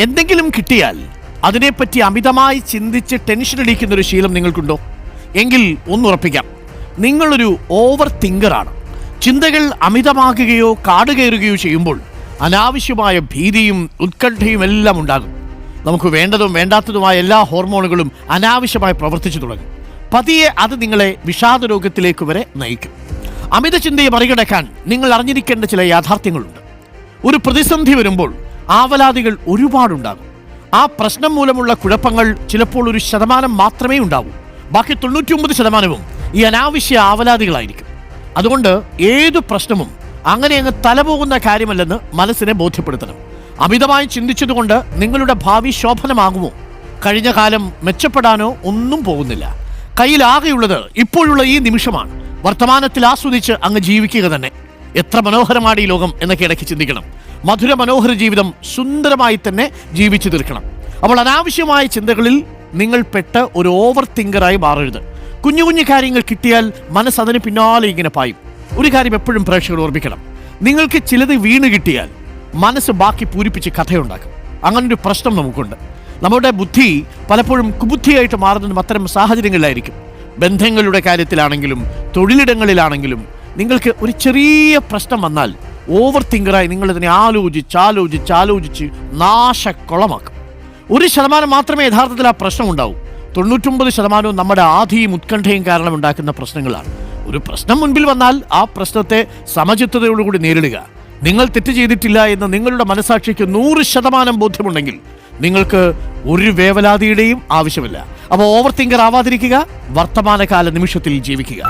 എന്തെങ്കിലും കിട്ടിയാൽ അതിനെപ്പറ്റി അമിതമായി ചിന്തിച്ച് ടെൻഷൻ അടിക്കുന്ന ഒരു ശീലം നിങ്ങൾക്കുണ്ടോ? എങ്കിൽ ഒന്നുറപ്പിക്കാം നിങ്ങളൊരു ഓവർ തിങ്കറാണ് ചിന്തകൾ അമിതമാകുകയോ കാടുകയറുകയോ ചെയ്യുമ്പോൾ അനാവശ്യമായ ഭീതിയും ഉത്കണ്ഠയും എല്ലാം ഉണ്ടാകും. നമുക്ക് വേണ്ടതും വേണ്ടാത്തതുമായ എല്ലാ ഹോർമോണുകളും അനാവശ്യമായി പ്രവർത്തിച്ചു തുടങ്ങും. പതിയെ അത് നിങ്ങളെ വിഷാദ രോഗത്തിലേക്ക് വരെ നയിക്കും. അമിത ചിന്തയെ മറികടക്കാൻ നിങ്ങൾ അറിഞ്ഞിരിക്കേണ്ട ചില യാഥാർത്ഥ്യങ്ങളുണ്ട്. ഒരു പ്രതിസന്ധി വരുമ്പോൾ ആവലാതികൾ ഒരുപാടുണ്ടാകും. ആ പ്രശ്നം മൂലമുള്ള കുഴപ്പങ്ങൾ ചിലപ്പോൾ ഒരു ശതമാനം മാത്രമേ ഉണ്ടാവൂ. ബാക്കി തൊണ്ണൂറ്റിയൊമ്പത് ശതമാനവും ഈ അനാവശ്യ ആവലാതികളായിരിക്കും. അതുകൊണ്ട് ഏതു പ്രശ്നവും അങ്ങനെ അങ്ങ് തലപോകുന്ന കാര്യമല്ലെന്ന് മനസ്സിനെ ബോധ്യപ്പെടുത്തണം. അമിതമായി ചിന്തിച്ചതുകൊണ്ട് നിങ്ങളുടെ ഭാവി ശോഭനമാകുമോ? കഴിഞ്ഞ കാലം മെച്ചപ്പെടാനോ ഒന്നും പോകുന്നില്ല. കയ്യിലാകെയുള്ളത് ഇപ്പോഴുള്ള ഈ നിമിഷമാണ്. വർത്തമാനത്തിൽ ആസ്വദിച്ച് അങ്ങ് ജീവിക്കുക തന്നെ. എത്ര മനോഹരമാണ് ഈ ലോകം എന്നൊക്കെ ഇടയ്ക്ക് ചിന്തിക്കണം. മധുര മനോഹര ജീവിതം സുന്ദരമായി തന്നെ ജീവിച്ചു തീർക്കണം. അപ്പോൾ അനാവശ്യമായ ചിന്തകളിൽ നിങ്ങൾ പെട്ട ഒരു ഓവർ തിങ്കറായി മാറരുത്. കുഞ്ഞു കുഞ്ഞു കാര്യങ്ങൾ കിട്ടിയാൽ മനസ്സ് അതിന് പിന്നാലെ ഇങ്ങനെ പായും. ഒരു കാര്യം എപ്പോഴും പ്രേക്ഷകർ ഓർമ്മിക്കണം. നിങ്ങൾക്ക് ചിലത് വീണ് കിട്ടിയാൽ മനസ്സ് ബാക്കി പൂരിപ്പിച്ച് കഥയുണ്ടാക്കും. അങ്ങനൊരു പ്രശ്നം നമുക്കുണ്ട്. നമ്മുടെ ബുദ്ധി പലപ്പോഴും കുബുദ്ധിയായിട്ട് മാറുന്നതും അത്തരം സാഹചര്യങ്ങളിലായിരിക്കും. ബന്ധങ്ങളുടെ കാര്യത്തിലാണെങ്കിലും തൊഴിലിടങ്ങളിലാണെങ്കിലും നിങ്ങൾക്ക് ഒരു ചെറിയ പ്രശ്നം വന്നാൽ ഓവർ തിങ്കറായി നിങ്ങൾ ഇതിനെ ആലോചിച്ച് ആലോചിച്ച് ആലോചിച്ച് നാശക്കുളമാക്കും. ഒരു ശതമാനം മാത്രമേ യഥാർത്ഥത്തിൽ ആ പ്രശ്നം ഉണ്ടാവൂ. തൊണ്ണൂറ്റൊമ്പത് ശതമാനവും നമ്മുടെ ആധിയും ഉത്കണ്ഠയും കാരണം ഉണ്ടാക്കുന്ന പ്രശ്നങ്ങളാണ്. ഒരു പ്രശ്നം മുൻപിൽ വന്നാൽ ആ പ്രശ്നത്തെ സമചിത്തതയോടുകൂടി നേരിടുക. നിങ്ങൾ തെറ്റ് ചെയ്തിട്ടില്ല എന്ന് നിങ്ങളുടെ മനസാക്ഷിക്ക് നൂറ് ശതമാനം ബോധ്യമുണ്ടെങ്കിൽ നിങ്ങൾക്ക് ഒരു വേവലാതിയുടെയും ആവശ്യമില്ല. അപ്പോൾ ഓവർ തിങ്കർ ആവാതിരിക്കുക വർത്തമാനകാല നിമിഷത്തിൽ ജീവിക്കുക.